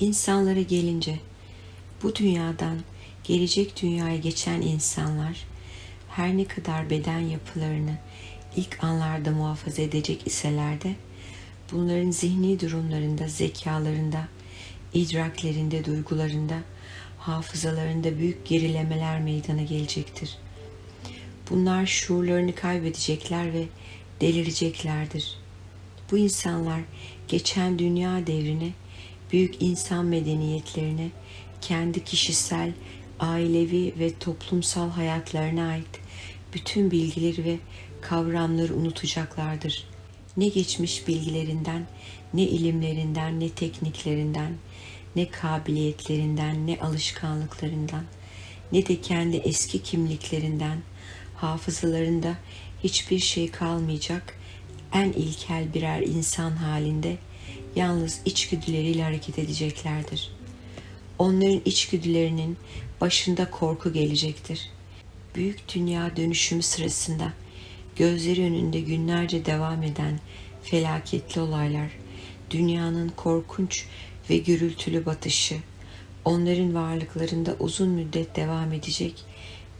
İnsanlara gelince bu dünyadan gelecek dünyaya geçen insanlar her ne kadar beden yapılarını ilk anlarda muhafaza edecek iseler de bunların zihni durumlarında, zekalarında, idraklerinde, duygularında, hafızalarında büyük gerilemeler meydana gelecektir. Bunlar şuurlarını kaybedecekler ve delireceklerdir. Bu insanlar geçen dünya devrine, büyük insan medeniyetlerine, kendi kişisel, ailevi ve toplumsal hayatlarına ait bütün bilgileri ve kavramları unutacaklardır. Ne geçmiş bilgilerinden, ne ilimlerinden, ne tekniklerinden, ne kabiliyetlerinden, ne alışkanlıklarından, ne de kendi eski kimliklerinden, hafızalarında hiçbir şey kalmayacak, en ilkel birer insan halinde yalnız içgüdüleriyle hareket edeceklerdir. Onların içgüdülerinin başında korku gelecektir. Büyük dünya dönüşümü sırasında gözleri önünde günlerce devam eden felaketli olaylar, dünyanın korkunç ve gürültülü batışı, onların varlıklarında uzun müddet devam edecek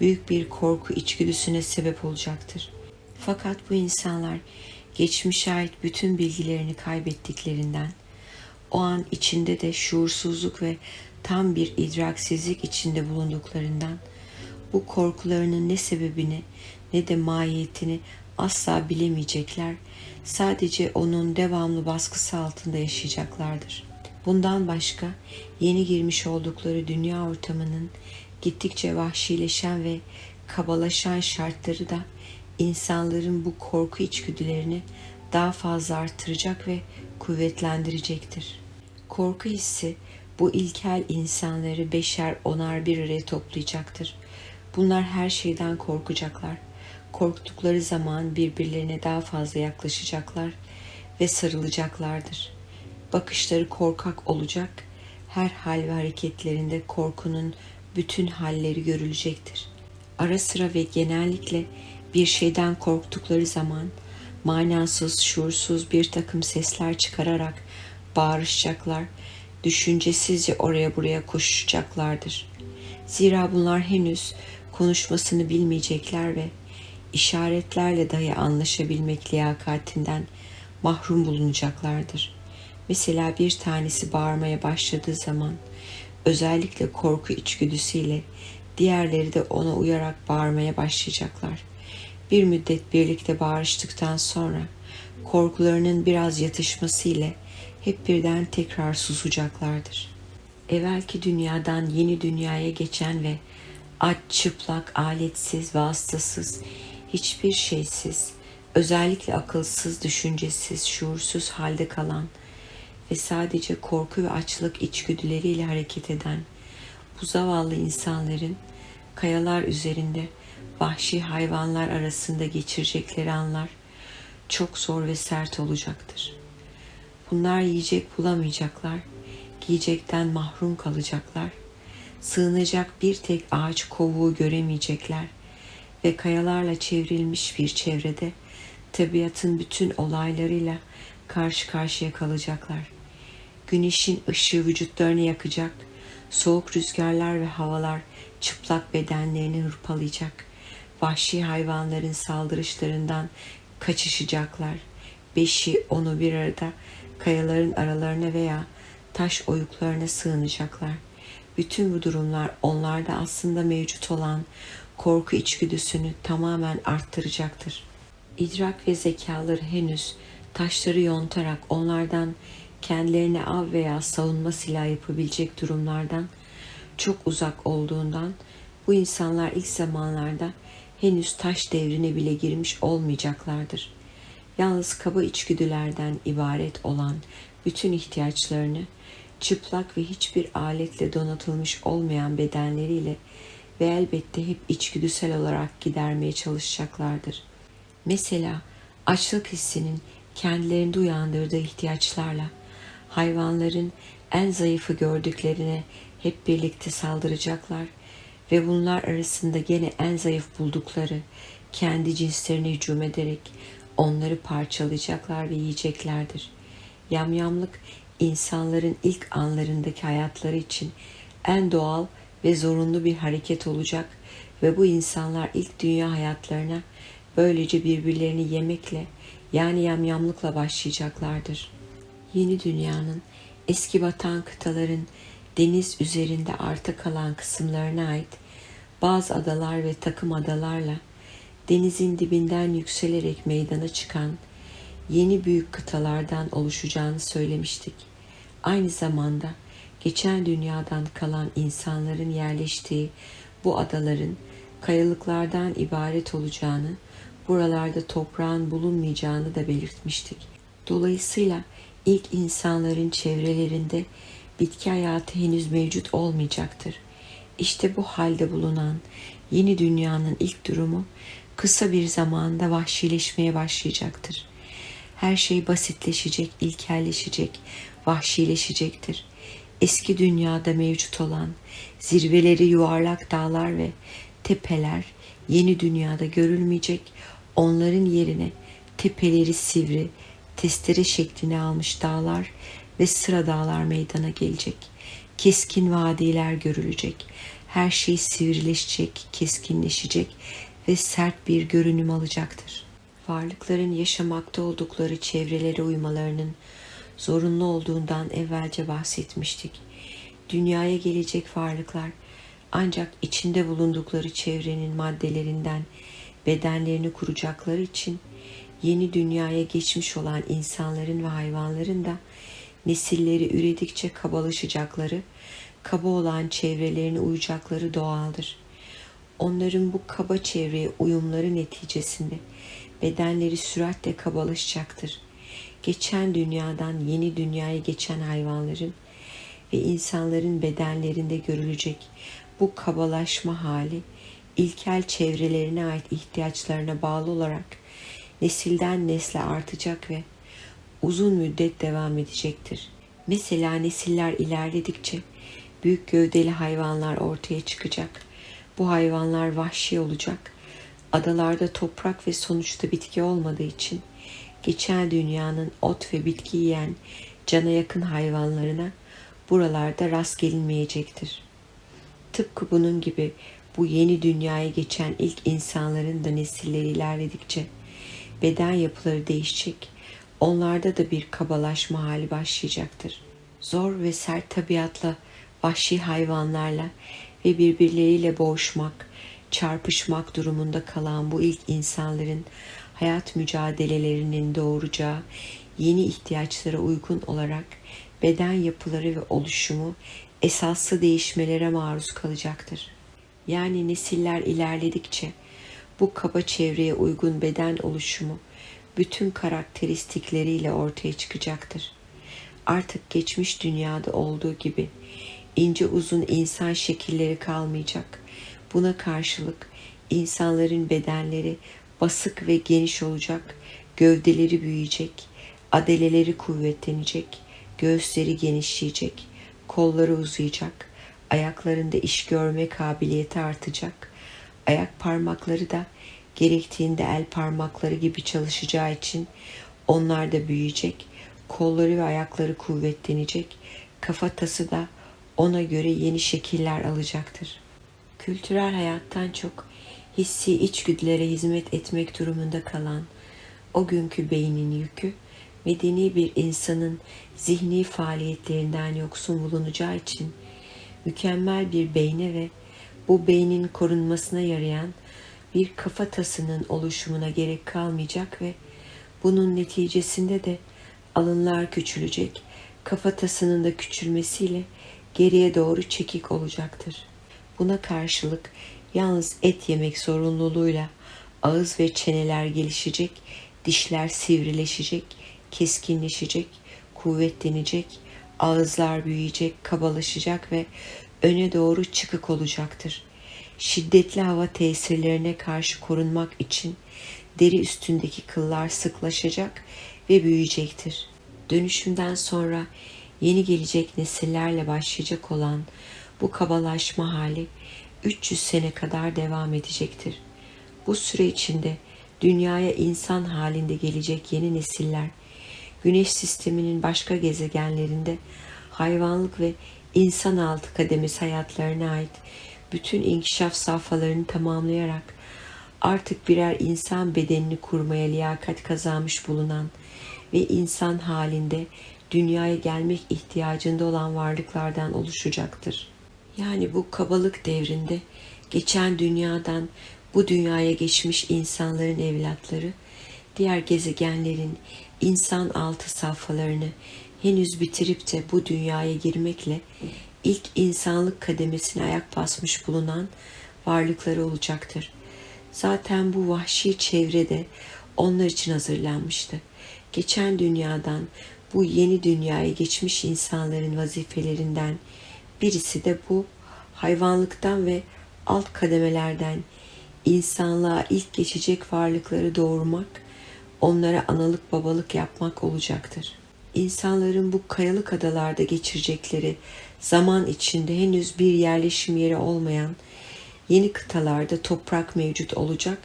büyük bir korku içgüdüsüne sebep olacaktır. Fakat bu insanlar geçmişe ait bütün bilgilerini kaybettiklerinden, o an içinde de şuursuzluk ve tam bir idraksizlik içinde bulunduklarından, bu korkularının ne sebebini ne de mahiyetini asla bilemeyecekler, sadece onun devamlı baskısı altında yaşayacaklardır. Bundan başka yeni girmiş oldukları dünya ortamının gittikçe vahşileşen ve kabalaşan şartları da insanların bu korku içgüdülerini daha fazla artıracak ve kuvvetlendirecektir. Korku hissi bu ilkel insanları beşer onar bir araya toplayacaktır. Bunlar her şeyden korkacaklar. Korktukları zaman birbirlerine daha fazla yaklaşacaklar ve sarılacaklardır. Bakışları korkak olacak, her hal ve hareketlerinde korkunun bütün halleri görülecektir. Ara sıra ve genellikle bir şeyden korktukları zaman manasız, şuursuz bir takım sesler çıkararak bağırışacaklar, düşüncesizce oraya buraya koşacaklardır. Zira bunlar henüz konuşmasını bilmeyecekler ve işaretlerle dahi anlaşabilmek liyakatinden mahrum bulunacaklardır. Mesela bir tanesi bağırmaya başladığı zaman özellikle korku içgüdüsüyle diğerleri de ona uyarak bağırmaya başlayacaklar. Bir müddet birlikte bağırıştıktan sonra korkularının biraz yatışması ile hep birden tekrar susacaklardır. Evvelki dünyadan yeni dünyaya geçen ve aç, çıplak, aletsiz, vasıtasız, hiçbir şeysiz, özellikle akılsız, düşüncesiz, şuursuz halde kalan ve sadece korku ve açlık içgüdüleriyle hareket eden bu zavallı insanların kayalar üzerinde vahşi hayvanlar arasında geçirecekleri anlar çok zor ve sert olacaktır. Bunlar yiyecek bulamayacaklar, giyecekten mahrum kalacaklar, sığınacak bir tek ağaç kovuğu göremeyecekler ve kayalarla çevrilmiş bir çevrede tabiatın bütün olaylarıyla karşı karşıya kalacaklar. Güneşin ışığı vücutlarını yakacak, soğuk rüzgarlar ve havalar çıplak bedenlerini hırpalayacak. Vahşi hayvanların saldırışlarından kaçışacaklar. Beşi onu bir arada kayaların aralarına veya taş oyuklarına sığınacaklar. Bütün bu durumlar onlarda aslında mevcut olan korku içgüdüsünü tamamen arttıracaktır. İdrak ve zekaları henüz taşları yontarak onlardan kendilerine av veya savunma silahı yapabilecek durumlardan çok uzak olduğundan bu insanlar ilk zamanlarda henüz taş devrine bile girmiş olmayacaklardır. Yalnız kaba içgüdülerden ibaret olan bütün ihtiyaçlarını çıplak ve hiçbir aletle donatılmış olmayan bedenleriyle ve elbette hep içgüdüsel olarak gidermeye çalışacaklardır. Mesela açlık hissinin kendilerinde uyandırdığı ihtiyaçlarla hayvanların en zayıfı gördüklerine hep birlikte saldıracaklar ve bunlar arasında gene en zayıf buldukları kendi cinslerine hücum ederek onları parçalayacaklar ve yiyeceklerdir. Yamyamlık insanların ilk anlarındaki hayatları için en doğal ve zorunlu bir hareket olacak ve bu insanlar ilk dünya hayatlarına böylece birbirlerini yemekle yani yamyamlıkla başlayacaklardır. Yeni dünyanın eski batan kıtaların deniz üzerinde arta kalan kısımlarına ait bazı adalar ve takım adalarla denizin dibinden yükselerek meydana çıkan yeni büyük kıtalardan oluşacağını söylemiştik. Aynı zamanda geçen dünyadan kalan insanların yerleştiği bu adaların kayalıklardan ibaret olacağını, buralarda toprağın bulunmayacağını da belirtmiştik. Dolayısıyla ilk insanların çevrelerinde bitki hayatı henüz mevcut olmayacaktır. İşte bu halde bulunan yeni dünyanın ilk durumu kısa bir zamanda vahşileşmeye başlayacaktır. Her şey basitleşecek, ilkelleşecek, vahşileşecektir. Eski dünyada mevcut olan zirveleri yuvarlak dağlar ve tepeler yeni dünyada görülmeyecek. Onların yerine tepeleri sivri, testere şeklini almış dağlar ve sıra dağlar meydana gelecek. Keskin vadiler görülecek. Her şey sivrileşecek, keskinleşecek ve sert bir görünüm alacaktır. Varlıkların yaşamakta oldukları çevrelere uymalarının zorunlu olduğundan evvelce bahsetmiştik. Dünyaya gelecek varlıklar ancak içinde bulundukları çevrenin maddelerinden bedenlerini kuracakları için yeni dünyaya geçmiş olan insanların ve hayvanların da nesilleri üredikçe kabalaşacakları, kaba olan çevrelerine uyacakları doğaldır. Onların bu kaba çevreye uyumları neticesinde bedenleri süratle kabalaşacaktır. Geçen dünyadan yeni dünyaya geçen hayvanların ve insanların bedenlerinde görülecek bu kabalaşma hali ilkel çevrelerine ait ihtiyaçlarına bağlı olarak nesilden nesle artacak ve uzun müddet devam edecektir. Mesela nesiller ilerledikçe büyük gövdeli hayvanlar ortaya çıkacak. Bu hayvanlar vahşi olacak. Adalarda toprak ve sonuçta bitki olmadığı için geçen dünyanın ot ve bitki yiyen cana yakın hayvanlarına buralarda rast gelinmeyecektir. Tıpkı bunun gibi bu yeni dünyaya geçen ilk insanların da nesilleri ilerledikçe beden yapıları değişecek, onlarda da bir kabalaşma hali başlayacaktır. Zor ve sert tabiatla, vahşi hayvanlarla ve birbirleriyle boğuşmak, çarpışmak durumunda kalan bu ilk insanların hayat mücadelelerinin doğuracağı yeni ihtiyaçlara uygun olarak beden yapıları ve oluşumu esaslı değişmelere maruz kalacaktır. Yani nesiller ilerledikçe bu kaba çevreye uygun beden oluşumu bütün karakteristikleriyle ortaya çıkacaktır. Artık geçmiş dünyada olduğu gibi ince uzun insan şekilleri kalmayacak. Buna karşılık insanların bedenleri basık ve geniş olacak, gövdeleri büyüyecek, adeleleri kuvvetlenecek, göğüsleri genişleyecek, kolları uzayacak, ayaklarında iş görme kabiliyeti artacak, ayak parmakları da gerektiğinde el parmakları gibi çalışacağı için onlar da büyüyecek, kolları ve ayakları kuvvetlenecek, kafatası da ona göre yeni şekiller alacaktır. Kültürel hayattan çok hissi içgüdülere hizmet etmek durumunda kalan o günkü beynin yükü medeni bir insanın zihni faaliyetlerinden yoksun bulunacağı için mükemmel bir beyne ve bu beynin korunmasına yarayan bir kafatasının oluşumuna gerek kalmayacak ve bunun neticesinde de alınlar küçülecek, kafatasının da küçülmesiyle geriye doğru çekik olacaktır. Buna karşılık yalnız et yemek zorunluluğuyla ağız ve çeneler gelişecek, dişler sivrileşecek, keskinleşecek, kuvvetlenecek, ağızlar büyüyecek, kabalaşacak ve öne doğru çıkık olacaktır. Şiddetli hava tesirlerine karşı korunmak için deri üstündeki kıllar sıklaşacak ve büyüyecektir. Dönüşümden sonra yeni gelecek nesillerle başlayacak olan bu kabalaşma hali 300 sene kadar devam edecektir. Bu süre içinde dünyaya insan halinde gelecek yeni nesiller Güneş sisteminin başka gezegenlerinde hayvanlık ve insan altı kademesi hayatlarına ait bütün inkişaf safhalarını tamamlayarak artık birer insan bedenini kurmaya liyakat kazanmış bulunan ve insan halinde dünyaya gelmek ihtiyacında olan varlıklardan oluşacaktır. Yani bu kabalık devrinde geçen dünyadan bu dünyaya geçmiş insanların evlatları diğer gezegenlerin insan altı safhalarını henüz bitirip de bu dünyaya girmekle ilk insanlık kademesine ayak basmış bulunan varlıkları olacaktır. Zaten bu vahşi çevrede onlar için hazırlanmıştı. Geçen dünyadan bu yeni dünyaya geçmiş insanların vazifelerinden birisi de bu hayvanlıktan ve alt kademelerden insanlığa ilk geçecek varlıkları doğurmak, onlara analık babalık yapmak olacaktır. İnsanların bu kayalık adalarda geçirecekleri zaman içinde henüz bir yerleşim yeri olmayan yeni kıtalarda toprak mevcut olacak.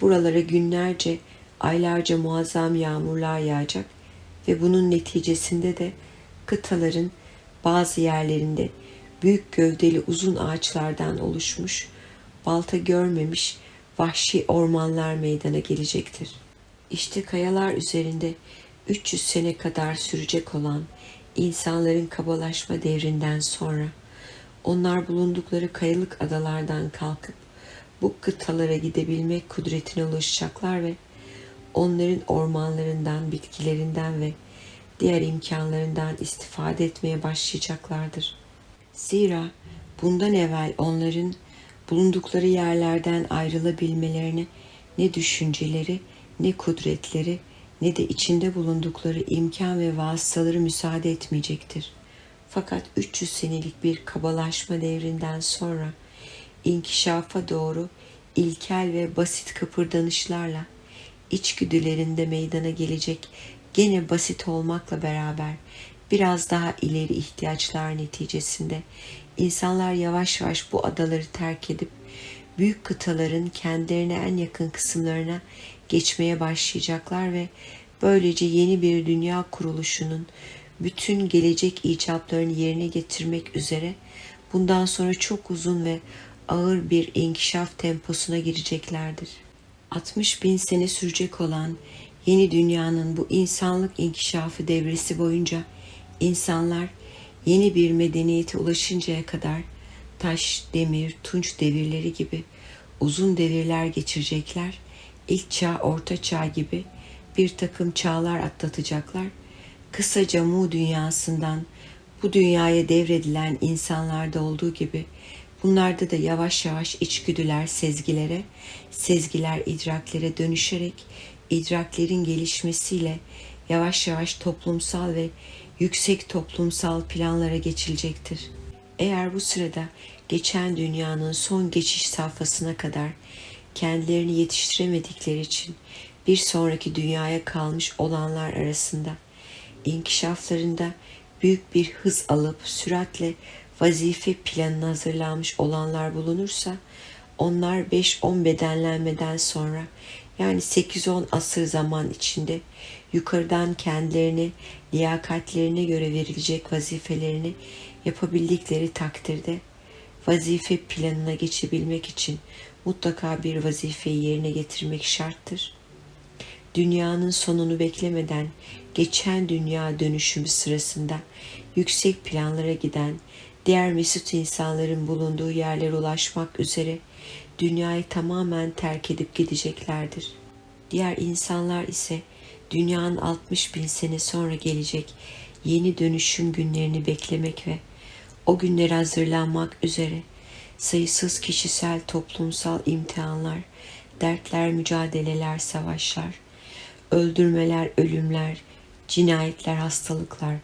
Buralara günlerce, aylarca muazzam yağmurlar yağacak ve bunun neticesinde de kıtaların bazı yerlerinde büyük gövdeli uzun ağaçlardan oluşmuş, balta görmemiş vahşi ormanlar meydana gelecektir. İşte kayalar üzerinde 300 sene kadar sürecek olan insanların kabalaşma devrinden sonra onlar bulundukları kayalık adalardan kalkıp bu kıtalara gidebilmek kudretine ulaşacaklar ve onların ormanlarından, bitkilerinden ve diğer imkanlarından istifade etmeye başlayacaklardır. Zira bundan evvel onların bulundukları yerlerden ayrılabilmelerine ne düşünceleri, ne kudretleri, ne de içinde bulundukları imkan ve vasıtaları müsaade etmeyecektir. Fakat 300 senelik bir kabalaşma devrinden sonra inkişafa doğru ilkel ve basit kıpırdanışlarla içgüdülerinde meydana gelecek gene basit olmakla beraber biraz daha ileri ihtiyaçlar neticesinde insanlar yavaş yavaş bu adaları terk edip büyük kıtaların kendilerine en yakın kısımlarına geçmeye başlayacaklar ve böylece yeni bir dünya kuruluşunun bütün gelecek icaplarını yerine getirmek üzere bundan sonra çok uzun ve ağır bir inkişaf temposuna gireceklerdir. 60 bin sene sürecek olan yeni dünyanın bu insanlık inkişafı devresi boyunca insanlar yeni bir medeniyete ulaşıncaya kadar taş, demir, tunç devirleri gibi uzun devirler geçirecekler. İlk çağ, orta çağ gibi bir takım çağlar atlatacaklar. Kısaca Mu dünyasından bu dünyaya devredilen insanlarda olduğu gibi bunlarda da yavaş yavaş içgüdüler sezgilere, sezgiler idraklere dönüşerek idraklerin gelişmesiyle yavaş yavaş toplumsal ve yüksek toplumsal planlara geçilecektir. Eğer bu sırada geçen dünyanın son geçiş safhasına kadar kendilerini yetiştiremedikleri için bir sonraki dünyaya kalmış olanlar arasında inkişaflarında büyük bir hız alıp süratle vazife planına hazırlanmış olanlar bulunursa onlar 5-10 bedenlenmeden sonra yani 8-10 asır zaman içinde yukarıdan kendilerini liyakatlerine göre verilecek vazifelerini yapabildikleri takdirde vazife planına geçebilmek için mutlaka bir vazifeyi yerine getirmek şarttır. Dünyanın sonunu beklemeden geçen dünya dönüşümü sırasında yüksek planlara giden diğer mesut insanların bulunduğu yerlere ulaşmak üzere dünyayı tamamen terk edip gideceklerdir. Diğer insanlar ise dünyanın 60 bin sene sonra gelecek yeni dönüşüm günlerini beklemek ve o günlere hazırlanmak üzere sayısız kişisel toplumsal imtihanlar, dertler, mücadeleler, savaşlar, öldürmeler, ölümler, cinayetler, hastalıklar,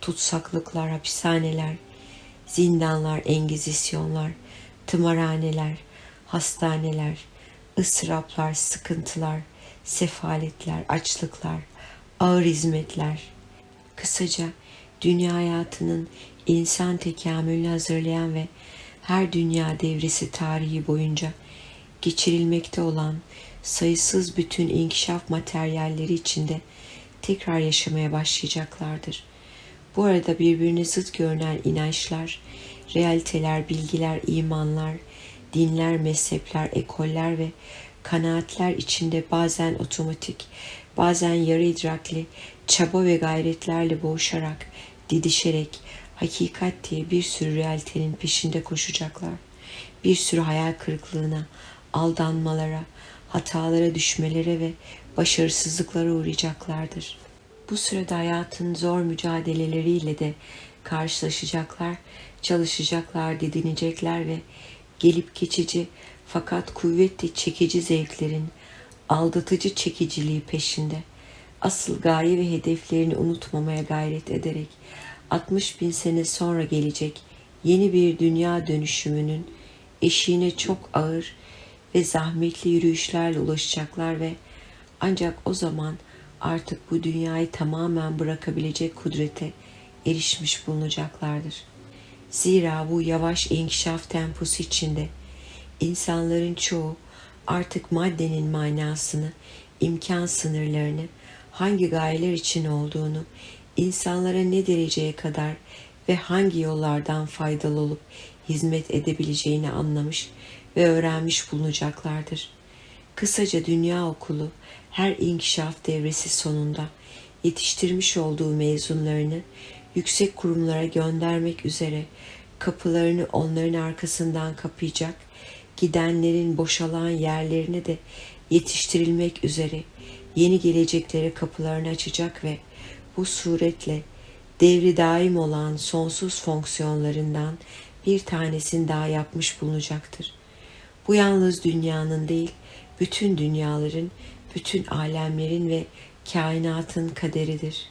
tutsaklıklar, hapishaneler, zindanlar, engizisyonlar, tımarhaneler, hastaneler, ıstıraplar, sıkıntılar, sefaletler, açlıklar, ağır hizmetler. Kısaca dünya hayatının insan tekamülünü hazırlayan ve her dünya devresi tarihi boyunca geçirilmekte olan sayısız bütün inkişaf materyalleri içinde tekrar yaşamaya başlayacaklardır. Bu arada birbirine zıt görünen inançlar, realiteler, bilgiler, imanlar, dinler, mezhepler, ekoller ve kanaatler içinde bazen otomatik, bazen yarı idrakli, çaba ve gayretlerle boğuşarak, didişerek, hakikat diye bir sürü realitenin peşinde koşacaklar. Bir sürü hayal kırıklığına, aldanmalara, hatalara düşmelere ve başarısızlıklara uğrayacaklardır. Bu sırada hayatın zor mücadeleleriyle de karşılaşacaklar, çalışacaklar, didinecekler ve gelip geçici fakat kuvvetli çekici zevklerin aldatıcı çekiciliği peşinde asıl gaye ve hedeflerini unutmamaya gayret ederek 60 bin sene sonra gelecek yeni bir dünya dönüşümünün eşiğine çok ağır ve zahmetli yürüyüşlerle ulaşacaklar ve ancak o zaman artık bu dünyayı tamamen bırakabilecek kudrete erişmiş bulunacaklardır. Zira bu yavaş inkişaf temposu içinde insanların çoğu artık maddenin manasını, imkan sınırlarını, hangi gayeler için olduğunu, insanlara ne dereceye kadar ve hangi yollardan faydalı olup hizmet edebileceğini anlamış ve öğrenmiş bulunacaklardır. Kısaca dünya okulu her inkişaf devresi sonunda yetiştirmiş olduğu mezunlarını yüksek kurumlara göndermek üzere kapılarını onların arkasından kapayacak, gidenlerin boşalan yerlerine de yetiştirilmek üzere yeni geleceklere kapılarını açacak ve bu suretle devri daim olan sonsuz fonksiyonlarından bir tanesini daha yapmış bulunacaktır. Bu yalnız dünyanın değil, bütün dünyaların, bütün alemlerin ve kainatın kaderidir.''